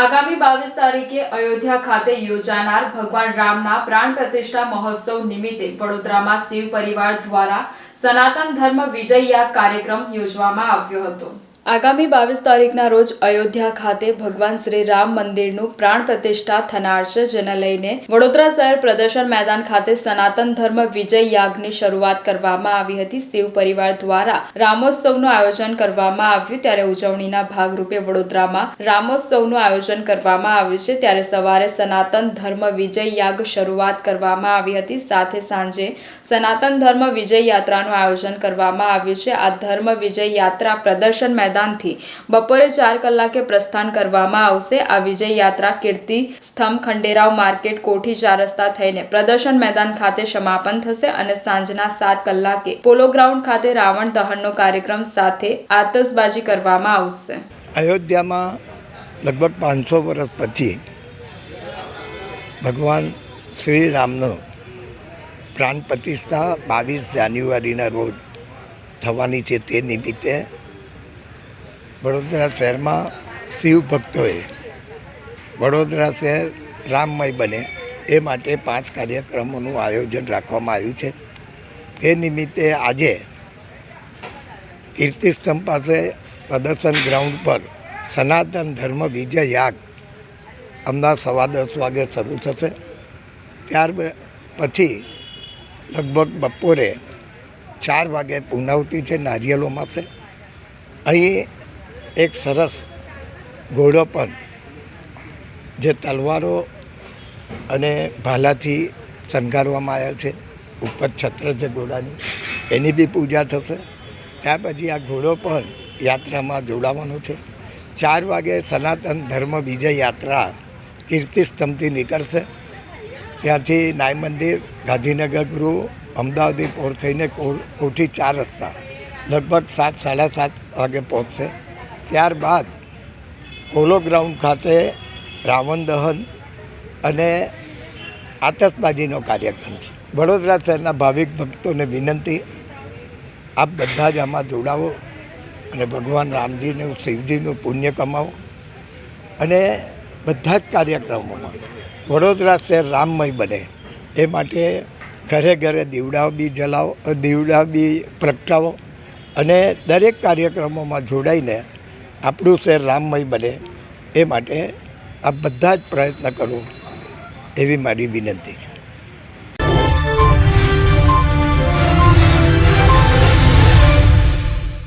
આગામી બાવીસ તારીખે અયોધ્યા ખાતે યોજાનાર ભગવાન રામના પ્રાણ પ્રતિષ્ઠા મહોત્સવ નિમિત્તે વડોદરામાં શિવ પરિવાર દ્વારા સનાતન ધર્મ વિજય યાગ કાર્યક્રમ યોજવામાં આવ્યો હતો. આગામી બાવીસ તારીખના રોજ અયોધ્યા ખાતે ભગવાન શ્રી રામ મંદિરનું પ્રાણ પ્રતિષ્ઠા થનાર છે, જેને લઈને વડોદરા શહેર પ્રદર્શન મેદાન ખાતે સનાતન ધર્મ વિજય યાગની શરૂઆત કરવામાં આવી હતી. શિવ પરિવાર દ્વારા રામોત્સવનું આયોજન કરવામાં આવ્યું. ત્યારે ઉજવણીના ભાગરૂપે વડોદરામાં રામોત્સવનું આયોજન કરવામાં આવ્યું છે. ત્યારે સવારે સનાતન ધર્મ વિજય યાગ શરૂઆત કરવામાં આવી હતી. સાથે સાંજે સનાતન ધર્મ વિજય યાત્રાનું આયોજન કરવામાં આવ્યું છે. આ ધર્મ વિજય યાત્રા પ્રદર્શન મેદાનથી. બપોરે ચાર કલાકે પ્રસ્થાન કરવામાં આવશે. આ વિજય યાત્રા કીર્તિ સ્તંભ ખંડેરાવ માર્કેટ કોઠી ચાર રસ્તા થઈને પ્રદર્શન મેદાન ખાતે સમાપન થશે અને સાંજના સાત કલાકે પોલો ગ્રાઉન્ડ ખાતે રાવણ દહનનો કાર્યક્રમ સાથે આતશબાજી કરવામાં આવશે. અયોધ્યામાં લગભગ પાંચસો વર્ષ પછી ભગવાન શ્રી રામનો પ્રાણ પ્રતિષ્ઠા બાવીસ જાન્યુઆરીના રોજ થવાની છે તે નિમિત્તે વડોદરા શહેરમાં શિવ ભક્તોએ વડોદરા શહેર રામમય બને એ માટે પાંચ કાર્યક્રમોનું આયોજન રાખવામાં આવ્યું છે. એ નિમિત્તે આજે કીર્તિસ્તંભ પાસે પ્રદર્શન ગ્રાઉન્ડ પર સનાતન ધર્મ વિજય યાગ અમદાવાદ સવા દસ વાગે શરૂ થશે. ત્યાર પછી લગભગ બપોરે ચાર વાગે પૂર્ણાવતી છે નારિયેલોમાં છે અહીં એક સરસ ઘોડો પણ જે તલવારો અને ભાલાથી શણગારવામાં આવ્યા છે. ઉપર છત્ર છે ઘોડાની. એની બી પૂજા થશે. ત્યાર પછી આ ઘોડો પણ યાત્રામાં જોડાવાનો છે. ચાર વાગે સનાતન ધર્મ વિજય યાત્રા કીર્તિસ્તંભથી નીકળશે. ત્યાંથી નાય મંદિર, ગાંધીનગર ગૃહ અમદાવાદી પોર થઈને કોઠી ચાર રસ્તા લગભગ સાત, સાડા સાત વાગે પહોંચશે. ત્યારબાદ પોલો ગ્રાઉન્ડ ખાતે રાવણ દહન અને આતશબાજીનો કાર્યક્રમ છે. વડોદરા શહેરના ભાવિક ભક્તોને વિનંતી, આપ બધા જ આમાં જોડાવો અને ભગવાન રામજીનું, શિવજીનું પુણ્ય કમાવો અને બધા જ કાર્યક્રમોમાં વડોદરા શહેર રામમય બને. એ માટે ઘરે ઘરે દીવડાઓ બી જલાવો દીવડા બી પ્રગટાવો અને દરેક કાર્યક્રમોમાં જોડાઈને આપણું શહેર રામમય બને એ માટે આ બધા જ પ્રયત્ન કરો એવી મારી વિનંતી છે.